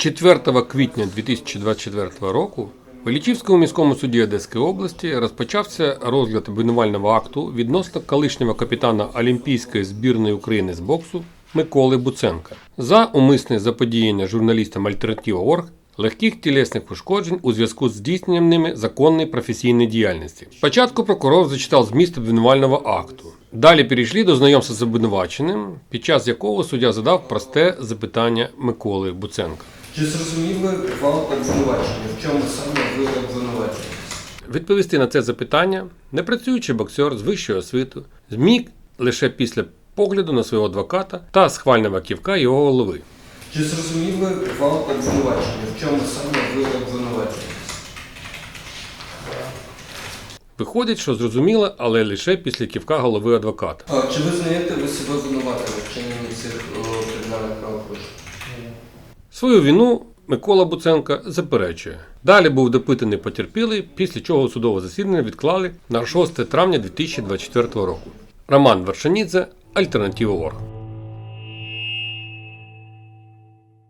4 квітня 2024 року в Іллічівському міському суді Одеської області розпочався розгляд обвинувального акту відносно колишнього капітана Олімпійської збірної України з боксу Миколи Буценка за умисне заподіяння журналістам Альтернатива.орг легких тілесних ушкоджень у зв'язку з здійсненням ними законної професійної діяльності. Спочатку прокурор зачитав зміст обвинувального акту. Далі перейшли до знайомства з обвинуваченим, під час якого суддя задав просте запитання Миколи Буценка. Чи зрозуміли вам обвинувачення? В чому саме ви обвинувачені? Відповісти на це запитання непрацюючий боксер з вищою освітою зміг лише після погляду на свого адвоката та схвального ківка його голови. Чи зрозуміли вам обвинувачення? В чому саме ви обвинувачені? Виходить, що зрозуміло, але лише після ківка голови адвоката. А, чи визнаєте ви себе винуватими в вчиненні цих кримінальних правопорушень? Свою вину Микола Буценка заперечує. Далі був допитаний потерпілий, після чого судове засідання відклали на 6 травня 2024 року. Роман Вершанідзе, Альтернатива.орг.